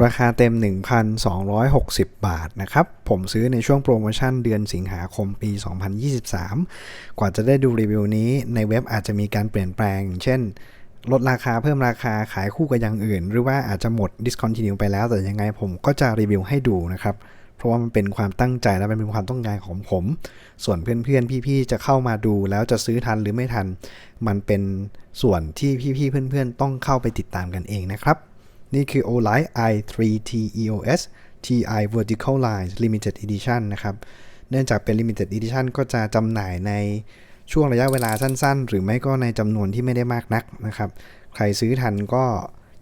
ราคาเต็ม 1,260 บาทนะครับ ผมซื้อในช่วงโปรโมชั่นเดือนสิงหาคมปี 2023 กว่าจะได้ดูรีวิวนี้ในเว็บอาจจะมีการเปลี่ยนแปลง เช่น ลดราคาเพิ่มราคาขายคู่กับอย่างอื่น หรือว่าอาจจะหมด discontinue ไปแล้ว แต่ยังไงผมก็จะรีวิวให้ดูนะครับ เพราะว่ามันเป็นความตั้งใจและเป็นความต้องการของผม ส่วนเพื่อนๆ พี่ๆ จะเข้ามาดูแล้วจะซื้อทันหรือไม่ทัน มันเป็นส่วนที่พี่ๆ เพื่อนๆ ต้องเข้าไปติดตามกันเองนะครับ นี่คือ Olight i3T EOS TI Vertical Lines Limited Edition นะครับ เนื่องจากเป็น Limited Edition ก็จะจำหน่ายในช่วงระยะเวลาสั้นๆ หรือไม่ก็ในจำนวนที่ไม่ได้มากนักนะครับ ใครซื้อทันก็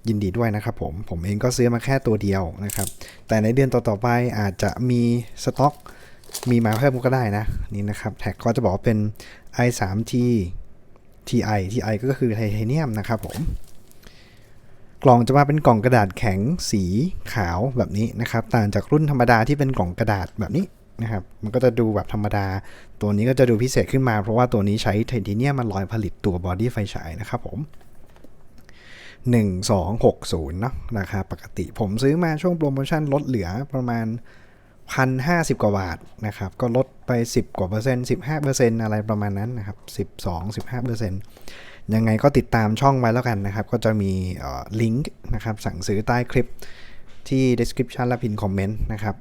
ยินดีด้วยนะครับผม ผมเองก็ซื้อมาแค่ตัวเดียวนะครับ แต่ในเดือนต่อๆไปอาจจะมีสต็อก มีมาเพิ่มก็ได้นะ นี่นะครับแท็กก็จะบอกว่าเป็น i3T TI TI ก็คือไทเทเนียมนะครับผม กล่องจะมาเป็นกล่องกระดาษแข็งสีขาวแบบนี้นะครับ ต่างจากรุ่นธรรมดาที่เป็นกล่องกระดาษแบบนี้นะครับ มันก็จะดูแบบธรรมดา ตัวนี้ก็จะดูพิเศษขึ้นมา เพราะว่าตัวนี้ใช้ไทเทเนียมมาลอยผลิตตัวบอดี้ไฟฉายนะครับผม1260เนาะราคาปกติ ผมซื้อมาช่วงโปรโมชั่นลดเหลือประมาณ1,050กว่าบาทนะครับ ก็ลดไป 10 กว่าเปอร์เซ็นต์15เปอร์เซ็นต์อะไรประมาณนั้นนะครับ12 15เปอร์เซ็นต์ ยังไงก็ติดตามช่องไว้แล้วกันนะครับ ก็จะมีลิงก์นะครับสั่งซื้อใต้คลิปที่ description และพินคอมเมนต์นะครับ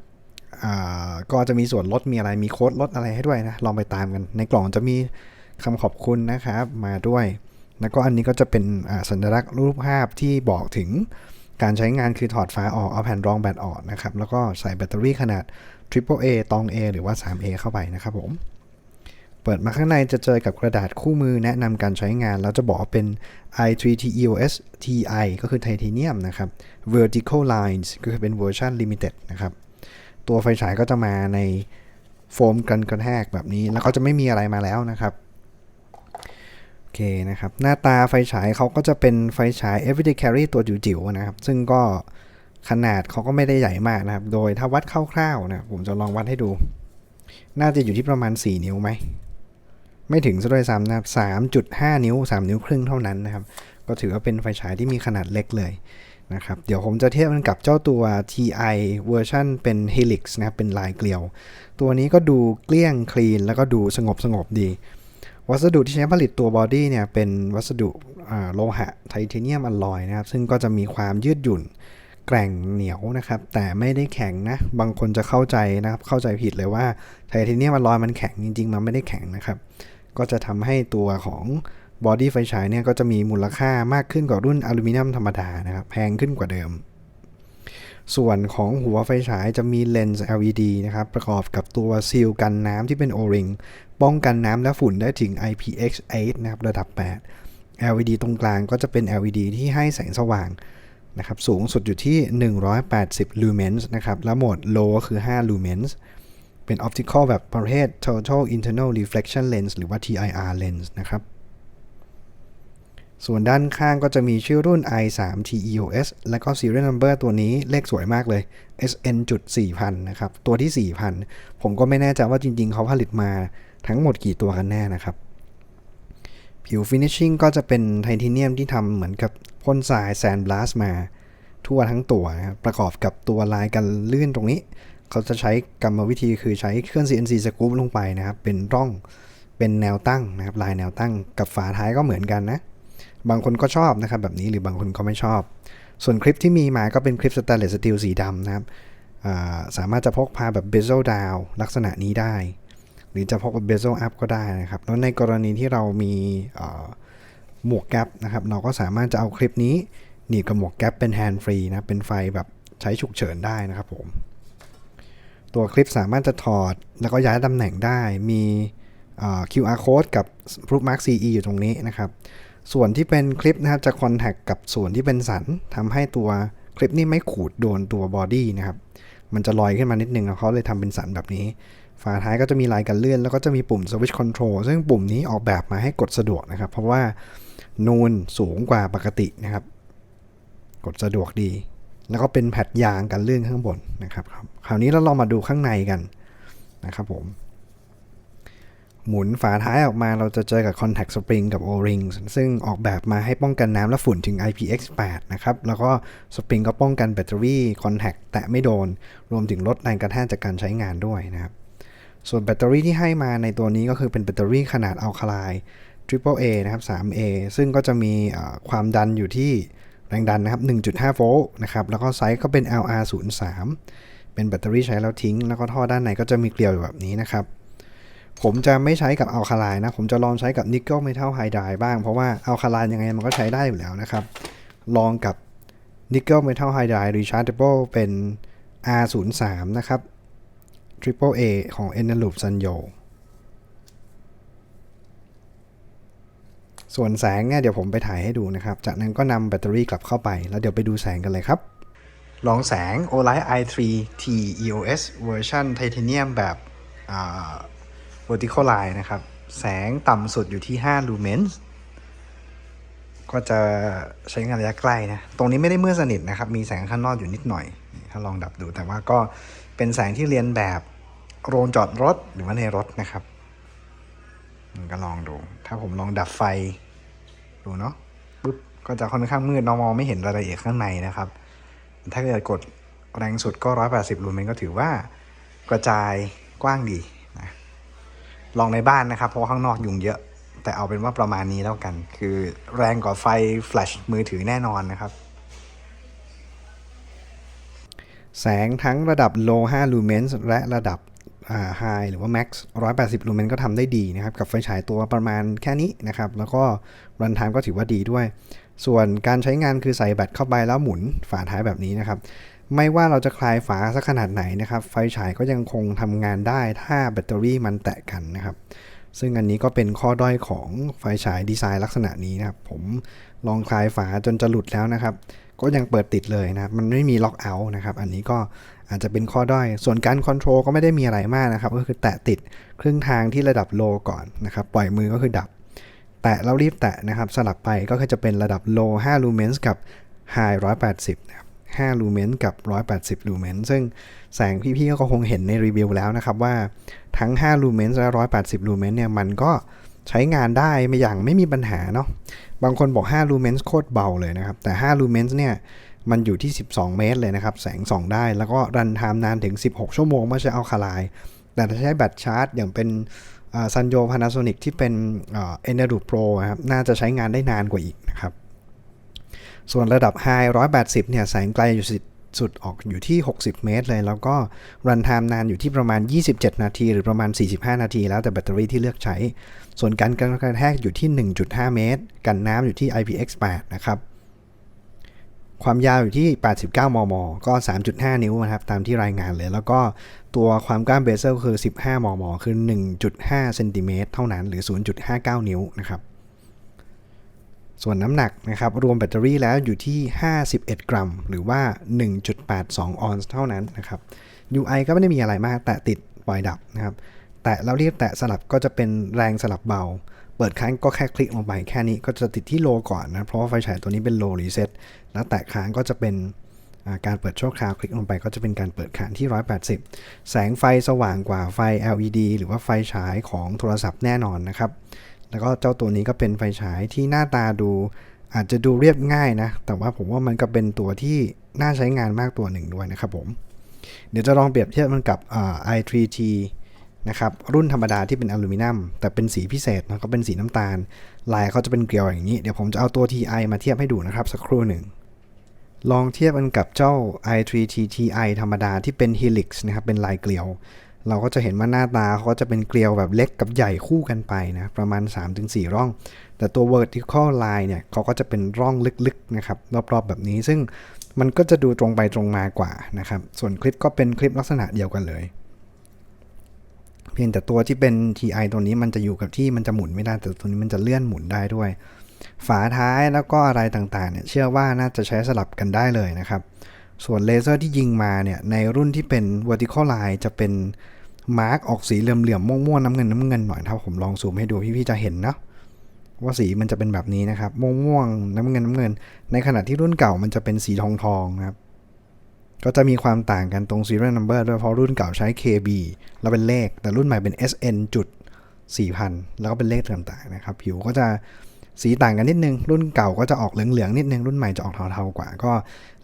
ก็จะมีส่วนลดมีอะไรมีโค้ดลดอะไรให้ด้วยนะ ลองไปตามกัน ในกล่องจะมีคำขอบคุณนะครับมาด้วย แล้วก็อันนี้ก็จะเป็นสัญลักษณ์รูปภาพที่บอกถึงการใช้งานคือถอดฝาออก เอาแผ่นรองแบตออกนะครับ แล้วก็ใส่แบตเตอรี่ขนาด Triple A ตอง A หรือว่า 3A เข้าไปนะครับผม เปิดมาข้างในจะเจอกับกระดาษคู่มือแนะนำการใช้งาน แล้วจะบอกว่าเป็น i3T EOS TI ก็คือไทเทเนียมนะครับ vertical lines ก็คือเป็นเวอร์ชัน limited นะครับ ตัวไฟฉายก็จะมาในโฟมกันกระแทกแบบนี้ แล้วก็จะไม่มีอะไรมาแล้วนะครับ โอเคนะครับ หน้าตาไฟฉายเขาก็จะเป็นไฟฉาย everyday carry ตัวจิ๋วๆนะครับ ซึ่งก็ขนาดเขาก็ไม่ได้ใหญ่มากนะครับ โดยถ้าวัดคร่าวๆนะ ผมจะลองวัดให้ดู น่าจะอยู่ที่ประมาณ 4 นิ้วไหม ไม่ถึงซะด้วยซ้ำนะครับ3.5นิ้ว3นิ้วครึ่งเท่านั้นนะครับ ก็ถือว่าเป็นไฟฉายที่มีขนาดเล็กเลยนะครับ เดี๋ยวผมจะเทียบมันกับเจ้าตัว TI เวอร์ชันเป็น Helix นะครับ เป็นลายเกลียว ตัวนี้ก็ดูเกลี้ยงคลีน แล้วก็ดูสงบสงบดี วัสดุที่ใช้ผลิตตัวบอดี้เนี่ย เป็นวัสดุโลหะไทเทเนียมอลลอยนะครับ ซึ่งก็จะมีความยืดหยุ่นแกร่งเหนียวนะครับ แต่ไม่ได้แข็งนะ บางคนจะเข้าใจนะครับ เข้าใจผิดเลยว่าไทเทเนียมอลลอยมันแข็งจริง ๆ มันไม่ได้แข็งนะครับ ก็จะทำให้ตัวของบอดี้ไฟฉายเนี่ยก็จะมีมูลค่ามากขึ้นกว่ารุ่นอลูมิเนียมธรรมดานะครับแพงขึ้นกว่าเดิม ส่วนของหัวไฟฉายจะมีเลนส์ LED นะครับประกอบกับตัวซีลกันน้ำที่เป็น O-ring ป้องกันน้ำและฝุ่นได้ถึง IPX8 นะครับระดับ 8 LED ตรงกลางก็จะเป็น LED ที่ให้แสงสว่างนะครับสูงสุดอยู่ที่ 180 lumens นะครับแล้วโหมด low ก็คือ 5 lumens เป็น optical แบบประเภท total internal reflection lens หรือว่า TIR lens นะครับ ส่วนด้านข้างก็จะมีชื่อรุ่น i3T EOS และก็ serial number ตัวนี้เลขสวยมากเลย SN.4000 นะครับ ตัวที่ 4000 ผมก็ไม่แน่ใจว่าจริงๆ เขาผลิตมาทั้งหมดกี่ตัวกันแน่นะครับ ผิวฟินิชชิ่งก็จะเป็นไทเทเนียมที่ทำเหมือนกับพ่นทรายแซนบลัสมาทั่วทั้งตัวนะครับประกอบกับตัวลายกันลื่นตรงนี้ เขาจะใช้กรรมวิธีคือใช้เครื่อง CNC สกู๊ปลงไปนะครับ เป็นร่องเป็นแนวตั้งนะครับ ลายแนวตั้งกับฝาท้ายก็เหมือนกันนะ บางคนก็ชอบนะครับแบบนี้หรือบางคนก็ไม่ชอบ ส่วนคลิปที่มีมาก็เป็นคลิปสแตนเลสสตีลสีดำนะครับสามารถจะพกพาแบบเบ z e l down ลักษณะนี้ได้ หรือจะพกแบบเบ z e l up ก็ได้นะครับแล้วในกรณีที่เรามีหมวกแก๊ปนะครับ เราก็สามารถจะเอาคลิปนี้หนีบกับหมวกแก๊ปเป็นแฮนด์ฟรีนะเป็นไฟแบบใช้ฉุกเฉินได้นะครับผม ตัวคลิปสามารถจะถอด แล้วก็ย้ายตำแหน่งได้ มี QR code กับ Proof Mark CE อยู่ตรงนี้นะครับ ส่วนที่เป็นคลิปนะครับจะคอนแทคกับส่วนที่เป็นสันทำให้ตัวคลิปนี้ไม่ขูดโดนตัวบอดี้นะครับ มันจะลอยขึ้นมานิดนึงเขาเลยทำเป็นสันแบบนี้ ฝาท้ายก็จะมีลายกันเลื่อน แล้วก็จะมีปุ่ม Switch Control ซึ่งปุ่มนี้ออกแบบมาให้กดสะดวกนะครับ เพราะว่านูนสูงกว่าปกตินะครับ กดสะดวกดี แล้วก็เป็นแผ่นยางกันเลื่อนข้างบนนะครับ คราวนี้เราลองมาดูข้างในกันนะครับผม หมุนฝาท้ายออกมาเราจะเจอกับ Contact Spring กับ O-ring ซึ่งออกแบบมาให้ป้องกันน้ำและฝุ่นถึง IPX8 นะครับ แล้วก็สปริงก็ป้องกันแบตเตอรี่ Contact แตะไม่โดน รวมถึงลดแรงกระแทกจากการใช้งานด้วยนะครับ ส่วนแบตเตอรี่ที่ให้มาในตัวนี้ก็คือเป็นแบตเตอรี่ขนาดอัลคาไลน์ Triple A นะครับ 3A ซึ่งก็จะมีความดันอยู่ที่ แรงดันนะครับ 1.5 โวลต์นะครับ แล้วก็ไซส์ก็เป็น LR03 เป็นแบตเตอรี่ใช้แล้วทิ้ง แล้วก็ท่อด้านในก็จะมีเกลียวอยู่แบบนี้นะครับ ผมจะไม่ใช้กับอัลคาไลน์นะผมจะลองใช้กับนิกเกิลเมทัลไฮไดร์บ้าง เพราะว่าอัลคาไลน์ยังไงมันก็ใช้ได้อยู่แล้วนะครับ ลองกับนิกเกิลเมทัลไฮไดร์ rechargeable เป็น R03 นะครับ Triple A ของ Eneloop Sanyo ส่วนแสงเนี่ยเดี๋ยวผมไปถ่ายให้ดูนะครับ จากนั้นก็นำแบตเตอรี่กลับเข้าไป แล้วเดี๋ยวไปดูแสงกันเลยครับ ลองแสง Olight i3 T EOS เวอร์ชันไทเทเนียมแบบ vertical line นะครับ แสงต่ำสุดอยู่ที่ 5 lumens ก็จะใช้งานระยะใกล้นะ ตรงนี้ไม่ได้มืดสนิทนะครับ มีแสงข้างนอกอยู่นิดหน่อย ถ้าลองดับดู แต่ว่าก็เป็นแสงที่เรียนแบบโรงจอดรถหรือว่าในรถนะครับ ก็ลองดู ถ้าผมลองดับไฟดูเนาะปุ๊บก็จะค่อนข้างมืดเรามองไม่เห็นรายละเอียดข้างในนะครับ ถ้าเกิดกดแรงสุดก็180ลูเมนก็ถือว่ากระจายกว้างดีนะลองในบ้านนะครับ เพราะข้างนอกยุงเยอะ แต่เอาเป็นว่าประมาณนี้แล้วกัน คือแรงกว่าไฟแฟลชมือถือแน่นอนนะครับ แสงทั้งระดับ low 5 lumens และระดับ high หรือว่า max 180 ลูเมนก็ทำได้ดีนะครับ กับไฟฉายตัวประมาณแค่นี้นะครับ แล้วก็รันไทม์ก็ถือว่าดีด้วย ส่วนการใช้งานคือใส่แบตเข้าไปแล้วหมุนฝาท้ายแบบนี้นะครับ ไม่ว่าเราจะคลายฝาสักขนาดไหนนะครับ ไฟฉายก็ยังคงทำงานได้ถ้าแบตเตอรี่มันแตะกันนะครับ ซึ่งอันนี้ก็เป็นข้อด้อยของไฟฉายดีไซน์ลักษณะนี้นะครับ ผมลองคลายฝาจนจะหลุดแล้วนะครับ ก็ยังเปิดติดเลยนะครับ มันไม่มีล็อกเอาท์นะครับ อันนี้ก็อาจจะเป็นข้อด้อย ส่วนการคอนโทรลก็ไม่ได้มีอะไรมากนะครับ ก็คือแตะติดครึ่งทางที่ระดับโลก่อนนะครับ ปล่อยมือก็คือดับ แตะแล้วรีบแตะนะครับ สลับไปก็คือจะเป็นระดับโล5 lumens กับ high 180นะครับ 5 lumens กับ 180 lumens ซึ่งแสงพี่ๆก็คงเห็นในรีวิวแล้วนะครับว่าทั้ง5 lumens และ 180 lumens เนี่ยมันก็ใช้งานได้ไม่อย่างไม่มีปัญหาเนาะบางคนบอก5 lumens โคตรเบาเลยนะครับ แต่5 lumens เนี่ยมันอยู่ที่ 12 เมตรเลยนะครับ แสงส่องได้แล้วก็รันไทม์นานถึง 16 ชั่วโมงเมื่อใช้เอาคาไลน์แต่ถ้าใช้แบตชาร์จ อย่างเป็นซันโยพานาโซนิกที่เป็นเอ็นเดอร์โปรครับน่าจะใช้งานได้นานกว่าอีกนะครับ ส่วนระดับ High 180 เนี่ยแสงไกลอยู่สุดออกอยู่ที่ 60 เมตรเลย แล้วก็รันไทม์นานอยู่ที่ประมาณ 27 นาที หรือประมาณ 45 นาที แล้วแต่แบตเตอรี่ที่เลือกใช้ ส่วนการกระแทกอยู่ที่ 1.5 เมตร กันน้ำอยู่ที่ IPX8 นะครับ ความยาวอยู่ที่ 89 มม ก็ 3.5 นิ้วนะครับ ตามที่รายงานเลย แล้วก็ตัวความกว้างเบเซลคือ 15 มม คือ 1.5 เซนติเมตรเท่านั้น หรือ 0.59 นิ้วนะครับ ส่วนน้ำหนักนะครับรวมแบตเตอรี่แล้วอยู่ที่ 51 กรัม หรือว่า 1.82 ออนซ์เท่านั้นนะครับ UI ก็ไม่ได้มีอะไรมาก แต่ติดปล่อยดับนะครับ แตะแล้วเรียบแตะสลับก็จะเป็นแรงสลับเบา เปิดค้างก็แค่คลิกลงไปแค่นี้ก็จะติดที่โลก่อนนะเพราะว่าไฟฉายตัวนี้เป็นโลรีเซ็ตแล้วแตะค้างก็จะเป็นการเปิดชั่วคราวคลิกลงไปก็จะเป็นการเปิดค้างที่ 180 แสงไฟสว่างกว่าไฟ LED หรือว่าไฟฉายของโทรศัพท์แน่นอนนะครับ แล้วก็เจ้าตัวนี้ก็เป็นไฟฉายที่หน้าตาดูอาจจะดูเรียบง่ายนะ แต่ว่าผมว่ามันก็เป็นตัวที่น่าใช้งานมากตัวหนึ่งด้วยนะครับผม เดี๋ยวจะลองเปรียบเทียบมันกับ i3T นะครับรุ่นธรรมดาที่เป็นอลูมิเนียมแต่เป็นสีพิเศษนะก็เป็นสีน้ำตาล ลายเขาจะเป็นเกลียวอย่างนี้ เดี๋ยวผมจะเอาตัว TI มาเทียบให้ดูนะครับสักครู่หนึ่ง ลองเทียบกันกับเจ้า i3T Ti ธรรมดาที่เป็น Helix นะครับเป็นลายเกลียว เราก็จะเห็นว่าหน้าตาเขาจะเป็นเกลียวแบบเล็กกับใหญ่คู่กันไปนะประมาณ 3-4 ร่อง แต่ตัว vertical line เนี่ยเขาก็จะเป็นร่องลึกๆนะครับรอบๆแบบนี้ซึ่งมันก็จะดูตรงไปตรงมากว่านะครับส่วนคลิปก็เป็นคลิปลักษณะเดียวกันเลย เพียงแต่ตัวที่เป็น TI ตัวนี้มันจะอยู่กับที่มันจะหมุนไม่ได้แต่ตัวนี้มันจะเลื่อนหมุนได้ด้วย ฝาท้ายแล้วก็อะไรต่างๆเนี่ยเชื่อว่าน่าจะใช้สลับกันได้เลยนะครับ ส่วนเลเซอร์ที่ยิงมาเนี่ยในรุ่นที่เป็น vertical line จะเป็นมาร์กออกสีเหลื่อมๆม่วงๆน้ำเงินน้ำเงินหน่อยถ้าผมลองซูมให้ดูพี่ๆจะเห็นนะว่าสีมันจะเป็นแบบนี้นะครับม่วงๆน้ำเงินน้ำเงิน ในขณะที่รุ่นเก่ามันจะเป็นสีทองทองนะครับก็จะมีความต่างกันตรง serial number ด้วยเพราะรุ่นเก่าใช้ KB แล้วเป็นเลข แต่รุ่นใหม่เป็น SN จุด4,000 แล้วก็เป็นเลขต่างๆนะครับ ผิวก็จะ สีต่างกันนิดนึง รุ่นเก่าก็จะออกเหลืองๆนิดนึง รุ่นใหม่จะออกเทาๆกว่า ก็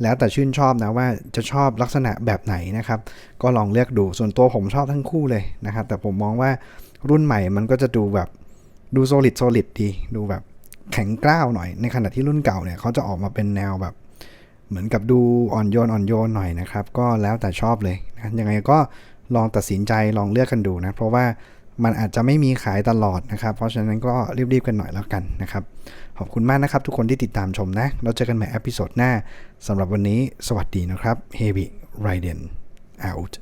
แล้วแต่ชื่นชอบนะว่าจะชอบลักษณะแบบไหนนะครับ ก็ลองเลือกดู ส่วนตัวผมชอบทั้งคู่เลยนะครับ แต่ผมมองว่ารุ่นใหม่มันก็จะดูแบบดูโซลิดโซลิดดี ดูแบบแข็งกร้าวหน่อย ในขณะที่รุ่นเก่าเนี่ยเขาจะออกมาเป็นแนวแบบ เหมือนกับดูอ่อนโยนอ่อนโยนหน่อยนะครับ ก็แล้วแต่ชอบเลยนะยังไงก็ลองตัดสินใจลองเลือกกันดูนะ เพราะว่า มันอาจจะไม่มีขายตลอดนะครับ เพราะฉะนั้นก็รีบๆกันหน่อยแล้วกันนะครับ ขอบคุณมากนะครับ ทุกคนที่ติดตามชมนะ เราเจอกันใหม่อพิโซดหน้าสำหรับวันนี้ สวัสดีนะครับ Heavy Raiden out